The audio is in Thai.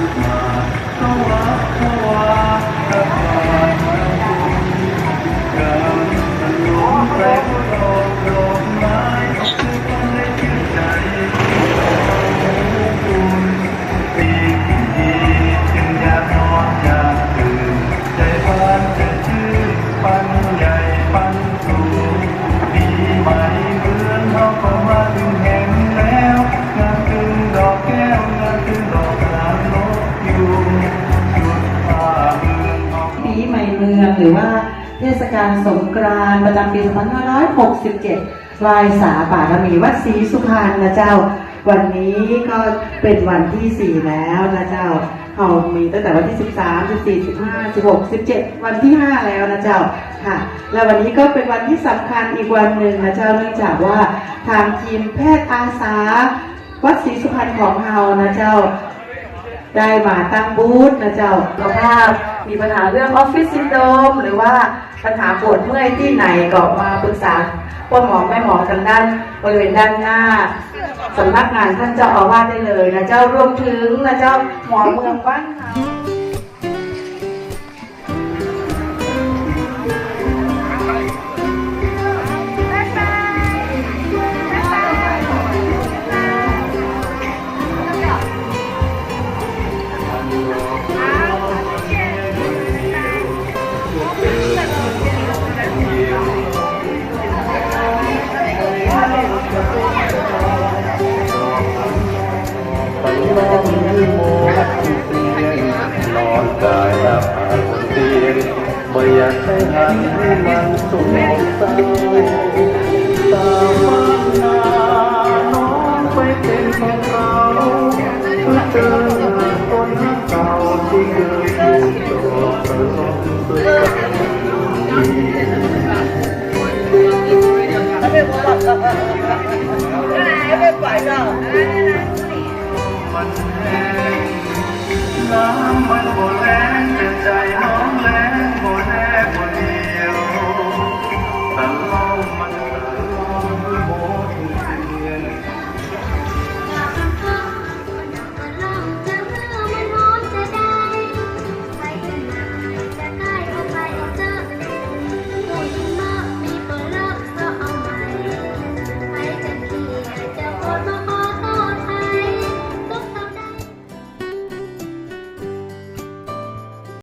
좋아 좋아. หรือว่าเทศการสงกรานต์ประจำปี 2567ไหว้สาบารมีวัดศรีสุพรรณนะเจ้า วันนี้ก็เป็นวันที่ 4 แล้วนะเจ้าเรามีตั้งแต่วันที่ 13 14 15 16 17 วันที่ 5 แล้วนะเจ้าค่ะ และวันนี้ก็เป็นวันที่สำคัญอีกวันหนึ่งนะเจ้าเนื่องจากว่าทางทีมแพทย์อาสา วัดศรีสุพรรณของเรานะเจ้า ได้มาตั้งบูธนะเจ้าสุขภาพ มีปัญหาเรื่องออฟฟิศซินโดรมหรือว่าปัญหาปวดเมื่อยที่ไหนก็มาปรึกษาพวกหมอแม่หมอทางด้านบริเวณด้านหน้าสำนักงานท่านเจ้าอาวาสได้เลยนะเจ้ารวมถึงนะเจ้าหมอเมืองบ้านเรา việc thấy hẳn mang sùng một tao ta mang ra nó phải tên theo cao cứ là con hát cao chỉ gửi đổ sông tươi mình em lá mình